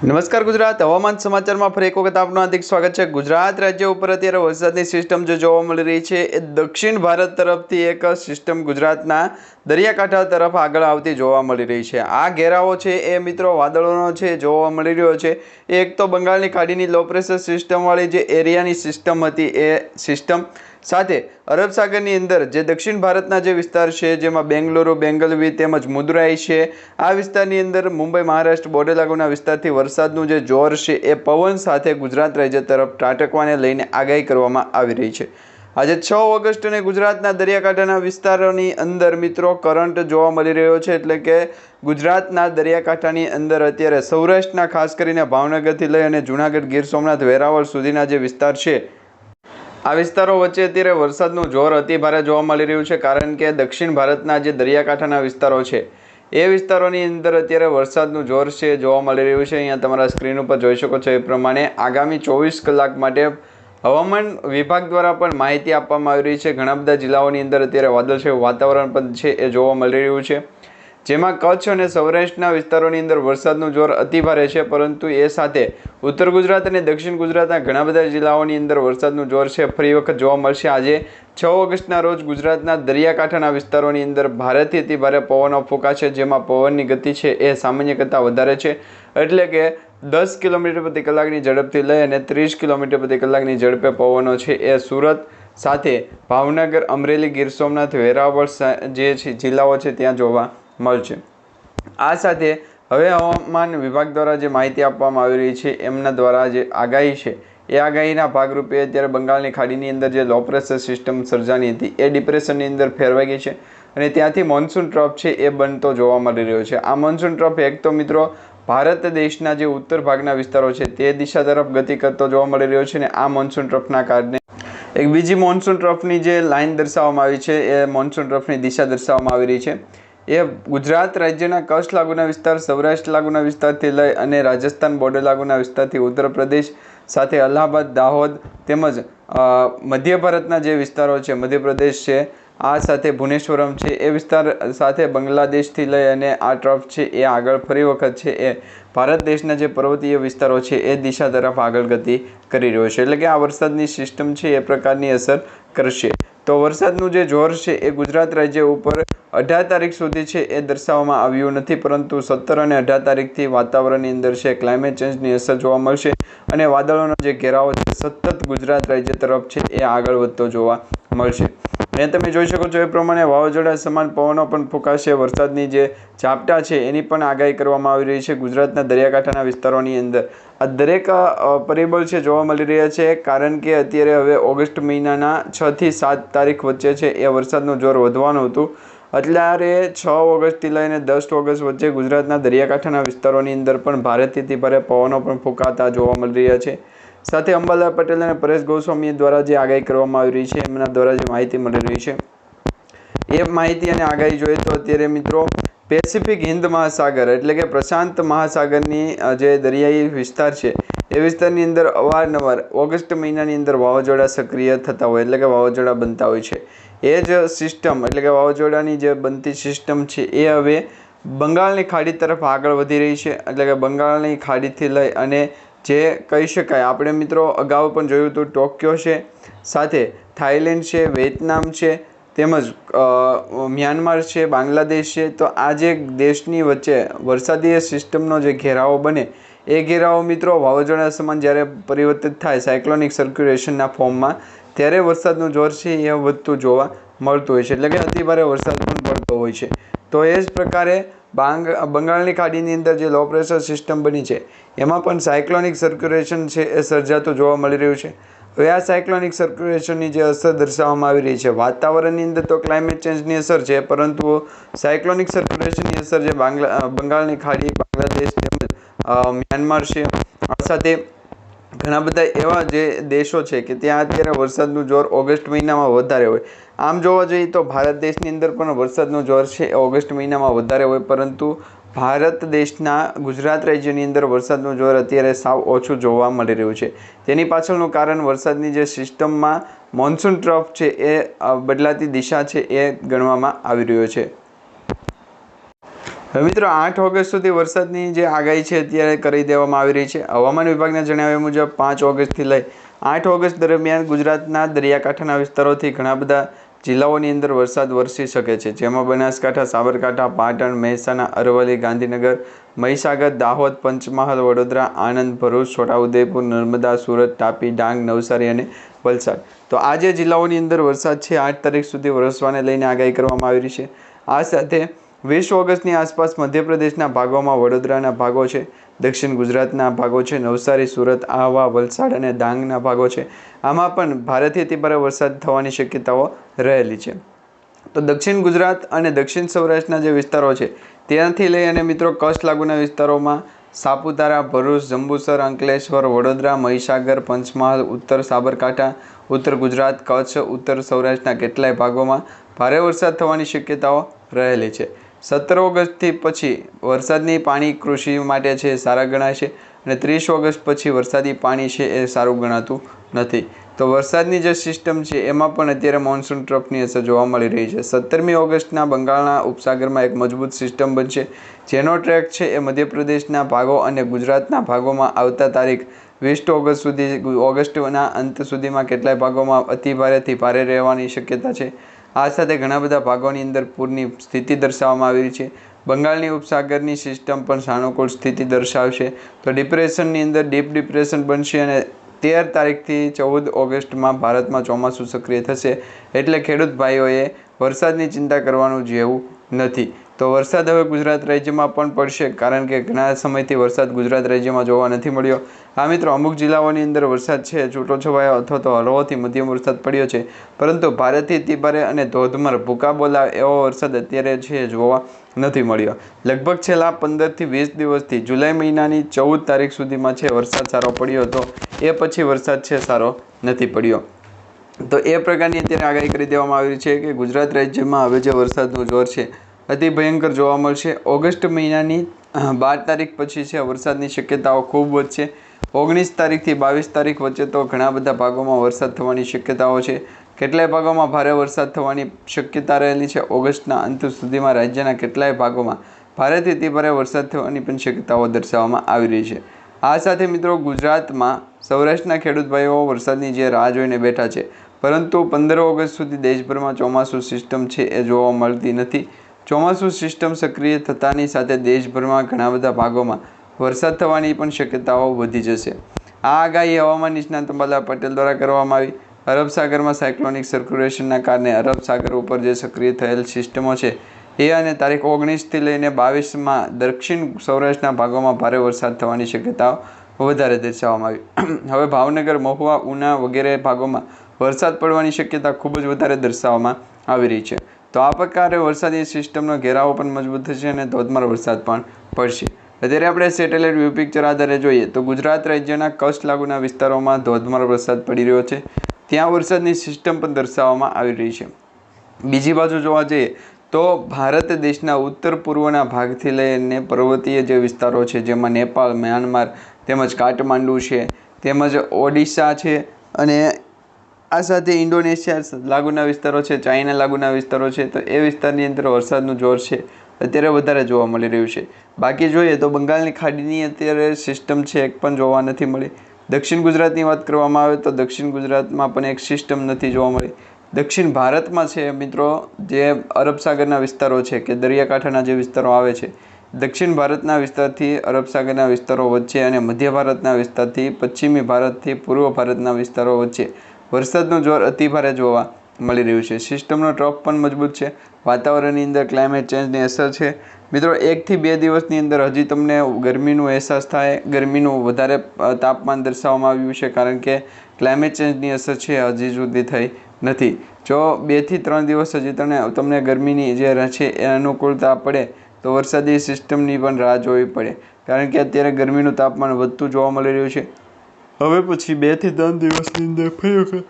નમસ્કાર ગુજરાત. હવામાન સમાચારમાં ફરી એક વખત આપનું હાર્દિક સ્વાગત છે. ગુજરાત રાજ્ય ઉપર અત્યારે વરસાદની સિસ્ટમ જે જોવા મળી રહી છે, એ દક્ષિણ ભારત તરફથી એક સિસ્ટમ ગુજરાતના દરિયાકાંઠા તરફ આગળ આવતી જોવા મળી રહી છે. આ ઘેરાવો છે એ મિત્રો વાદળોનો છે, જોવા મળી રહ્યો છે. એક તો બંગાળની ખાડીની લો પ્રેશર સિસ્ટમવાળી જે એરિયાની સિસ્ટમ હતી, એ સિસ્ટમ સાથે અરબ સાગરની અંદર જે દક્ષિણ ભારતના જે વિસ્તાર છે, જેમાં બેંગ્લોરો, બેંગલવી તેમજ મુદરાઈ છે, આ વિસ્તારની અંદર મુંબઈ મહારાષ્ટ્ર બોર્ડર લાગુના વિસ્તારથી વરસાદનું જે જોર છે, એ પવન સાથે ગુજરાત રાજ્ય તરફ ત્રાટકવાને લઈને આગાહી કરવામાં આવી રહી છે. આજે છ ઓગસ્ટને ગુજરાતના દરિયાકાંઠાના વિસ્તારોની અંદર મિત્રો કરંટ જોવા મળી રહ્યો છે, એટલે કે ગુજરાતના દરિયાકાંઠાની અંદર અત્યારે સૌરાષ્ટ્રના ખાસ કરીને ભાવનગરથી લઈ અને જૂનાગઢ ગીર સોમનાથ વેરાવળ સુધીના જે વિસ્તાર છે આ વિસ્તારો વચ્ચે અત્યારે વરસાદનું જોર અતિ ભારે જોવા મળી રહ્યું છે, કારણ કે દક્ષિણ ભારતના જે દરિયાકાંઠાના વિસ્તારો છે, એ વિસ્તારોની અંદર અત્યારે વરસાદનું જોર છે જોવા મળી રહ્યું છે. અહીંયા તમારા સ્ક્રીન ઉપર જોઈ શકો છો એ પ્રમાણે આગામી ચોવીસ કલાક માટે હવામાન વિભાગ દ્વારા પણ માહિતી આપવામાં આવી રહી છે. ઘણા બધા જિલ્લાઓની અંદર અત્યારે વાદળછાયું વાતાવરણ પણ છે એ જોવા મળી રહ્યું છે. જેમાં કચ્છ અને સૌરાષ્ટ્રના વિસ્તારોની અંદર વરસાદનું જોર અતિભારે છે, પરંતુ એ સાથે ઉત્તર ગુજરાત અને દક્ષિણ ગુજરાતના ઘણા બધા જિલ્લાઓની અંદર વરસાદનું જોર છે. ફરી વખત જોવા મળશે આજે છ ઓગસ્ટના રોજ ગુજરાતના દરિયાકાંઠાના વિસ્તારોની અંદર ભારેથી અતિભારે પવનો ફૂંકાશે, જેમાં પવનની ગતિ છે એ સામાન્ય કરતાં વધારે છે. એટલે કે દસ કિલોમીટર પ્રતિ કલાકની ઝડપથી લઈ અને ત્રીસ કિલોમીટર પ્રતિ કલાકની ઝડપે પવનો છે એ સુરત સાથે ભાવનગર, અમરેલી, ગીર સોમનાથ, વેરાવળ જે છે, જિલ્લાઓ છે, ત્યાં જોવા મળશે. આ સાથે હવે હવામાન વિભાગ દ્વારા જે માહિતી આપવામાં આવી રહી છે, એમના દ્વારા જે આગાહી છે, એ આગાહીના ભાગરૂપે અત્યારે બંગાળની ખાડીની અંદર જે લો પ્રેશર સિસ્ટમ સર્જાની હતી, એ ડિપ્રેશનની અંદર ફેરવાઈ ગઈ છે અને ત્યાંથી મોન્સૂન ટ્રફ છે, એ બનતો જોવા મળી રહ્યો છે. આ મોન્સૂન ટ્રફ એક તો મિત્રો ભારત દેશના જે ઉત્તર ભાગના વિસ્તારો છે, તે દિશા તરફ ગતિ કરતો જોવા મળી રહ્યો છે અને આ મોન્સૂન ટ્રફના કારણે એક બીજી મોન્સૂન ટ્રફની જે લાઇન દર્શાવવામાં આવી છે, એ મોન્સૂન ટ્રફની દિશા દર્શાવવામાં આવી રહી છે. એ ગુજરાત રાજ્યના કચ્છ લાગુના વિસ્તાર, સૌરાષ્ટ્ર લાગુના વિસ્તારથી લઈ અને રાજસ્થાન બોર્ડર લાગુના વિસ્તારથી ઉત્તર પ્રદેશ સાથે અલ્હાબાદ, દાહોદ તેમજ મધ્ય ભારતના જે વિસ્તારો છે, મધ્યપ્રદેશ છે, આ સાથે ભુવનેશ્વરમ છે, એ વિસ્તાર સાથે બાંગ્લાદેશથી લઈ અને આ ટ્રફ છે, એ આગળ ફરી વખત છે, એ ભારત દેશના જે પર્વતીય વિસ્તારો છે, એ દિશા તરફ આગળ ગતિ કરી રહ્યો છે. એટલે કે આ વરસાદની સિસ્ટમ છે, એ પ્રકારની અસર કરશે. તો વરસાદનું જે જોર છે, એ ગુજરાત રાજ્ય ઉપર અઢાર તારીખ સુધી છે એ દર્શાવવામાં આવ્યું નથી, પરંતુ સત્તર અને અઢાર તારીખથી વાતાવરણની અંદર છે ક્લાઇમેટ ચેન્જની અસર જોવા મળશે અને વાદળોનો જે ઘેરાવો છે, સતત ગુજરાત રાજ્ય તરફ છે એ આગળ વધતો જોવા મળશે. અને તમે જોઈ શકો છો એ પ્રમાણે વાવાઝોડા સમાન પવનો પણ ફૂંકાશે. વરસાદની જે ઝાપટા છે એની પણ આગાહી કરવામાં આવી રહી છે ગુજરાતના દરિયાકાંઠાના વિસ્તારોની અંદર. આ દરેક પરિબળ છે જોવા મળી રહ્યા છે, કારણ કે અત્યારે હવે ઓગસ્ટ મહિનાના છથી સાત તારીખ વચ્ચે છે એ વરસાદનું જોર વધવાનું હતું. અત્યારે છ ઓગસ્ટથી લઈને દસ ઓગસ્ટ વચ્ચે ગુજરાતના દરિયાકાંઠાના વિસ્તારોની અંદર પણ ભારેથી ભારે પવનો પણ ફૂંકાતા જોવા મળી રહ્યા છે. સાથે અંબાલાલ પટેલ અને પરેશ ગોસ્વામી દ્વારા જે આગાહી કરવામાં આવી રહી છે, એમના દ્વારા જે માહિતી મળી રહી છે. એ માહિતી અને આગાહી જોઈએ તો અત્યારે મિત્રો પેસિફિક હિન્દ મહાસાગર એટલે કે પ્રશાંત મહાસાગરની જે દરિયાઈ વિસ્તાર છે, એ વિસ્તારની અંદર અવારનવાર ઓગસ્ટ મહિનાની અંદર વાવાઝોડા સક્રિય થતા હોય એટલે કે વાવાઝોડા બનતા હોય છે. એ જ સિસ્ટમ એટલે કે વાવાઝોડાની જે બનતી સિસ્ટમ છે, એ હવે બંગાળની ખાડી તરફ આગળ વધી રહી છે. એટલે કે બંગાળની ખાડીથી લઈ અને જે કહી શકાય, આપણે મિત્રો અગાઉ પણ જોયું હતું, ટોક્યો છે, સાથે થાઈલેન્ડ છે, વિયેતનામ છે, તેમજ મ્યાનમાર છે, બાંગ્લાદેશ છે. તો આ જે દેશની વચ્ચે વરસાદી સિસ્ટમનો જે ઘેરાવો બને, એ ઘેરાવો મિત્રો વાવાઝોડા સમાન જ્યારે પરિવર્તિત થાય સાયક્લોનિક સર્ક્યુલેશનના ફોર્મમાં ત્યારે વરસાદનું જોર છે એ વધતું જોવા મળતું હોય છે. એટલે કે અતિભારે વરસાદ પણ પડતો હોય છે. તો એ જ પ્રકારે બાંગ, બંગાળની ખાડીની અંદર જે લો પ્રેશર સિસ્ટમ બની છે, એમાં પણ સાયક્લોનિક સર્ક્યુલેશન છે એ સર્જાતું જોવા મળી રહ્યું છે. હવે આ સાયક્લોનિક સર્ક્યુલેશનની જે અસર દર્શાવવામાં આવી રહી છે, વાતાવરણની અંદર તો ક્લાઇમેટ ચેન્જની અસર છે, પરંતુ સાયક્લોનિક સર્ક્યુલેશનની અસર જે બાંગ્લા, બંગાળની ખાડી, બાંગ્લાદેશ તેમજ મ્યાનમાર છે, આ સાથે ઘણા બધા એવા જે દેશો છે કે ત્યાં અત્યારે વરસાદનું જોર ઓગસ્ટ મહિનામાં વધારે હોય. આમ જોવા જઈએ તો ભારત દેશની અંદર પણ વરસાદનું જોર છે ઓગસ્ટ મહિનામાં વધારે હોય, પરંતુ ભારત દેશના ગુજરાત રાજ્યની અંદર વરસાદનું જોર અત્યારે સાવ ઓછું જોવા મળી રહ્યું છે. તેની પાછળનું કારણ વરસાદની જે સિસ્ટમમાં મોન્સૂન ટ્રફ છે એ બદલાતી દિશા છે એ ગણવામાં આવી રહ્યો છે. મિત્રો, આઠ ઓગસ્ટ સુધી વરસાદની જે આગાહી છે અત્યારે કરી દેવામાં આવી રહી છે. હવામાન વિભાગના જણાવ્યા મુજબ, પાંચ ઓગસ્ટથી લઈ આઠ ઓગસ્ટ દરમિયાન ગુજરાતના દરિયાકાંઠાના વિસ્તારોથી ઘણા બધા જિલ્લાઓની અંદર વરસાદ વરસી શકે છે. જેમાં બનાસકાંઠા, સાબરકાંઠા, પાટણ, મહેસાણા, અરવલ્લી, ગાંધીનગર, મહીસાગર, દાહોદ, પંચમહાલ, વડોદરા, આણંદ, ભરૂચ, છોટાઉદેપુર, નર્મદા, સુરત, તાપી, ડાંગ, નવસારી અને વલસાડ. તો આ જે જિલ્લાઓની અંદર વરસાદ છે, આઠ તારીખ સુધી વરસવાને લઈને આગાહી કરવામાં આવી રહી છે. આ સાથે વીસ ઓગસ્ટની આસપાસ મધ્યપ્રદેશના ભાગોમાં વડોદરાના ભાગો છે, દક્ષિણ ગુજરાતના ભાગો છે, નવસારી, સુરત, આહવા, વલસાડ અને ડાંગના ભાગો છે. આમાં પણ ભારેથી અતિભારે વરસાદ થવાની શક્યતાઓ રહેલી છે. તો દક્ષિણ ગુજરાત અને દક્ષિણ સૌરાષ્ટ્રના જે વિસ્તારો છે, ત્યાંથી લઈ અને મિત્રો કચ્છ લાગુના વિસ્તારોમાં સાપુતારા, ભરૂચ, જંબુસર, અંકલેશ્વર, વડોદરા, મહીસાગર, પંચમહાલ, ઉત્તર સાબરકાંઠા, ઉત્તર ગુજરાત, કચ્છ, ઉત્તર સૌરાષ્ટ્રના કેટલાય ભાગોમાં ભારે વરસાદ થવાની શક્યતાઓ રહેલી છે. સત્તર ઓગસ્ટથી પછી વરસાદની પાણી કૃષિ માટે છે સારા ગણાય છે અને ત્રીસ ઓગસ્ટ પછી વરસાદી પાણી છે એ સારું ગણાતું નથી. તો વરસાદની જે સિસ્ટમ છે એમાં પણ અત્યારે મોન્સૂન ટ્રફની અસર જોવા મળી રહી છે. સત્તરમી ઓગસ્ટના બંગાળના ઉપસાગરમાં એક મજબૂત સિસ્ટમ બનશે, જેનો ટ્રેક છે એ મધ્યપ્રદેશના ભાગો અને ગુજરાતના ભાગોમાં આવતા તારીખ વીસ ઓગસ્ટ સુધી, ઓગસ્ટના અંત સુધીમાં કેટલાય ભાગોમાં અતિ ભારેથી ભારે રહેવાની શક્યતા છે. આ સાથે ઘણા બધા ભાગોની અંદર પૂરની સ્થિતિ દર્શાવવામાં આવી છે. બંગાળની ઉપસાગરની સિસ્ટમ પણ સાનુકૂળ સ્થિતિ દર્શાવશે. તો ડિપ્રેશનની અંદર ડીપ ડિપ્રેશન બનશે અને તેર તારીખથી ચૌદ ઓગસ્ટમાં ભારતમાં ચોમાસું સક્રિય થશે. એટલે ખેડૂત ભાઈઓએ વરસાદની ચિંતા કરવાનું જેવું નથી. તો વરસાદ હવે ગુજરાત રાજ્યમાં પણ પડશે, કારણ કે ઘણા સમયથી વરસાદ ગુજરાત રાજ્યમાં જોવા નથી મળ્યો. આ મિત્રો, અમુક જિલ્લાઓની અંદર વરસાદ છે છૂટો છવાયો અથવા તો હળવોથી મધ્યમ વરસાદ પડ્યો છે. પરંતુ ભારેથી તિભારે અને ધોધમાર ભૂકા બોલા એવો વરસાદ અત્યારે છે, જોવા નથી મળ્યો. લગભગ છેલ્લા પંદરથી વીસ દિવસથી જુલાઈ મહિનાની ચૌદ તારીખ સુધીમાં છે, વરસાદ સારો પડ્યો હતો. એ પછી વરસાદ છે, સારો નથી પડ્યો. તો એ પ્રકારની અત્યારે આગાહી કરી દેવામાં આવી છે કે ગુજરાત રાજ્યમાં હવે જે વરસાદનું જોર છે અતિ ભયંકર જોવા મળશે. ઓગસ્ટ મહિનાની બાર તારીખ પછી છે, વરસાદની શક્યતાઓ ખૂબ વધશે ઓગણીસ તારીખથી બાવીસ તારીખ વચ્ચે તો ઘણા બધા ભાગોમાં વરસાદ થવાની શક્યતાઓ છે. કેટલાય ભાગોમાં ભારે વરસાદ થવાની શક્યતા રહેલી છે. ઓગસ્ટના અંત સુધીમાં રાજ્યના કેટલાય ભાગોમાં ભારેથી અતિ વરસાદ થવાની પણ શક્યતાઓ દર્શાવવામાં આવી રહી છે. આ સાથે મિત્રો ગુજરાતમાં સૌરાષ્ટ્રના ખેડૂત ભાઈઓ વરસાદની જે રાહ જોઈને બેઠા છે. પરંતુ પંદર ઓગસ્ટ સુધી દેશભરમાં ચોમાસું સિસ્ટમ છે એ જોવા મળતી નથી. ચોમાસું સિસ્ટમ સક્રિય થતાની સાથે દેશભરમાં ઘણા બધા ભાગોમાં વરસાદ થવાની પણ શક્યતાઓ વધી જશે. આ આગાહી હવામાન નિષ્ણાત અંબાલા પટેલ દ્વારા કરવામાં આવી. અરબ સાગરમાં સાયક્લોનિક સર્ક્યુલેશનના કારણે અરબ સાગર ઉપર જે સક્રિય થયેલ સિસ્ટમો છે, એ અને તારીખ ઓગણીસથી લઈને બાવીસમાં દક્ષિણ સૌરાષ્ટ્રના ભાગોમાં ભારે વરસાદ થવાની શક્યતાઓ વધારે દર્શાવવામાં આવી. હવે ભાવનગર, મહુવા, ઉના વગેરે ભાગોમાં વરસાદ પડવાની શક્યતા ખૂબ જ વધારે દર્શાવવામાં આવી રહી છે. તો આ પ્રકારે વરસાદી સિસ્ટમનો ઘેરાવો પણ મજબૂત થશે અને ધોધમાર વરસાદ પણ પડશે. અત્યારે આપણે સેટેલાઇટ વ્યૂ પિક્ચર આધારે જોઈએ તો ગુજરાત રાજ્યના કચ્છ લાગુના વિસ્તારોમાં ધોધમાર વરસાદ પડી રહ્યો છે. ત્યાં વરસાદની સિસ્ટમ પણ દર્શાવવામાં આવી રહી છે. બીજી બાજુ જોવા જઈએ તો ભારત દેશના ઉત્તર પૂર્વના ભાગથી લઈને પર્વતીય જે વિસ્તારો છે, જેમાં નેપાળ, મ્યાનમાર તેમજ કાઠમાંડુ છે, તેમજ ઓડિશા છે અને આ સાથે ઇન્ડોનેશિયા લાગુના વિસ્તારો છે, ચાઇના લાગુના વિસ્તારો છે, તો એ વિસ્તારની અંદર વરસાદનું જોર છે. અત્યારે વધારે જોવા મળી રહ્યું છે. બાકી જોઈએ તો બંગાળની ખાડીની અત્યારે સિસ્ટમ છે, એક પણ જોવા નથી મળી. દક્ષિણ ગુજરાતની વાત કરવામાં આવે તો દક્ષિણ ગુજરાતમાં પણ એક સિસ્ટમ નથી જોવા મળી. દક્ષિણ ભારતમાં છે મિત્રો, જે અરબ સાગરના વિસ્તારો છે કે દરિયાકાંઠાના જે વિસ્તારો આવે છે, દક્ષિણ ભારતના વિસ્તારથી અરબ સાગરના વિસ્તારો વચ્ચે અને મધ્ય ભારતના વિસ્તારથી પશ્ચિમી ભારતથી પૂર્વ ભારતના વિસ્તારો વચ્ચે વરસાદનું જોર અતિભારે જોવા મળી રહ્યું છે. સિસ્ટમનો ટ્રફ પણ મજબૂત છે. વાતાવરણની અંદર ક્લાઇમેટ ચેન્જની અસર છે. મિત્રો, એકથી બે દિવસની અંદર હજી તમને ગરમીનો અહેસાસ થાય, ગરમીનું વધારે તાપમાન દર્શાવવામાં આવ્યું છે કારણ કે ક્લાઇમેટ ચેન્જની અસર છે, હજી સુધી થઈ નથી. જો બેથી ત્રણ દિવસ હજી તમને તમને ગરમીની જે છે, એ અનુકૂળતા પડે, તો વરસાદી સિસ્ટમની પણ રાહ જોવી પડે. કારણ કે અત્યારે ગરમીનું તાપમાન વધતું જોવા મળી રહ્યું છે. હવે પછી બેથી ત્રણ દિવસની અંદર ફરી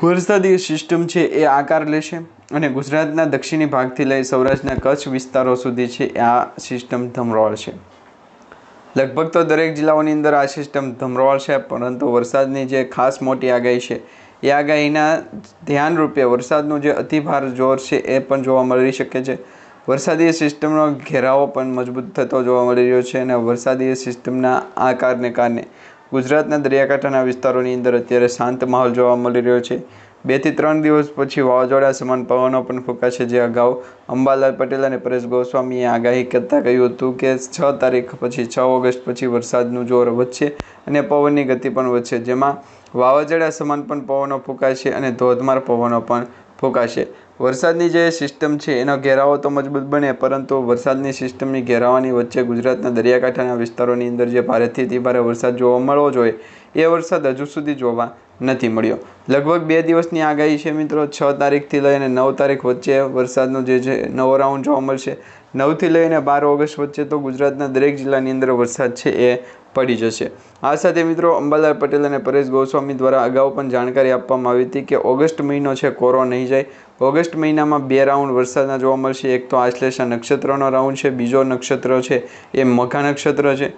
વરસાદી સિસ્ટમ છે એ આકાર લેશે અને ગુજરાતના દક્ષિણી ભાગથી લઈ સૌરાષ્ટ્રના કચ્છ વિસ્તારો સુધી છે આ સિસ્ટમ ધમરોળ છે. લગભગ તો દરેક જિલ્લાઓની અંદર આ સિસ્ટમ ધમરોળશે પરંતુ વરસાદની જે ખાસ મોટી આગાહી છે, એ આગાહીના ધ્યાનરૂપે વરસાદનું જે અતિભાર જોર છે એ પણ જોવા મળી શકે છે. વરસાદી સિસ્ટમનો ઘેરાવો પણ મજબૂત થતો જોવા મળી રહ્યો છે અને વરસાદી સિસ્ટમના આકારને કારણે ગુજરાતના દરિયાકાંઠાના વિસ્તારોની અંદર અત્યારે શાંત માહોલ જોવા મળી રહ્યો છે. બેથી ત્રણ દિવસ પછી વાવાઝોડા સમાન પવનો પણ ફૂંકાશે, જે અગાઉ અંબાલાલ પટેલ અને પરેશ ગોસ્વામીએ આગાહી કરતાં કહ્યું હતું કે છ તારીખ પછી, છ ઓગસ્ટ પછી વરસાદનું જોર વધશે અને પવનની ગતિ પણ વધશે, જેમાં વાવાઝોડા સમાન પણ પવનો ફૂંકાશે અને ધોધમાર પવનો પણ ફૂંકાશે. વરસાદની જે સિસ્ટમ છે, એનો ઘેરાવો તો મજબૂત બને, પરંતુ વરસાદની સિસ્ટમની ઘેરાવાની વચ્ચે ગુજરાતના દરિયાકાંઠાના વિસ્તારોની અંદર જે ભારેથી અતિ ભારે વરસાદ જોવા મળવો જોઈએ, એ વરસાદ હજુ સુધી જોવા નથી મળ્યો. લગભગ બે દિવસની આગાહી છે મિત્રો, છ તારીખથી લઈને નવ તારીખ વચ્ચે વરસાદનો જે છે, નવો રાઉન્ડ જોવા મળશે. નવથી લઈને બાર ઓગસ્ટ વચ્ચે તો ગુજરાતના દરેક જિલ્લાની અંદર વરસાદ છે એ પડી જશે. આ સાથે મિત્રો, અંબાલાલ પટેલ અને પરેશ ગોસ્વામી દ્વારા અગાઉ પણ જાણકારી આપવામાં આવી હતી કે ઓગસ્ટ મહિનો છે, કોરો નહીં જાય ઓગસ્ટ મહિનામાં બે રાઉન્ડ વરસાદના જોવા મળશે. એક તો આશ્લેષા નક્ષત્રનો રાઉન્ડ છે, બીજો નક્ષત્ર છે, એ મઘા નક્ષત્ર છે.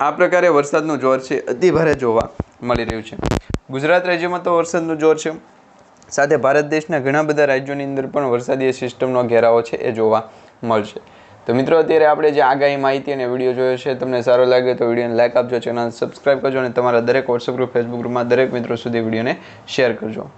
આ પ્રકારે વરસાદનું જોર છે અતિ ભારે જોવા મળી રહ્યું છે. ગુજરાત રાજ્યમાં તો વરસાદનું જોર છે. સાથે ભારત દેશના ઘણા બધા રાજ્યોની અંદર પણ વરસાદી સિસ્ટમનો ઘેરાવો છે, એ જોવા મળશે. તો મિત્રો, અત્યારે આપણે જે આગાહી માહિતી અને વીડિયો જોયો છે, તમને સારો લાગે તો વિડીયોને લાઇક આપજો ચેનલ સબસ્ક્રાઈબ કરજો અને તમારા દરેક વોટ્સઅપ ગ્રુપ ફેસબુક ગ્રુપમાં દરેક મિત્રો સુધી વિડીયોને શેર કરજો.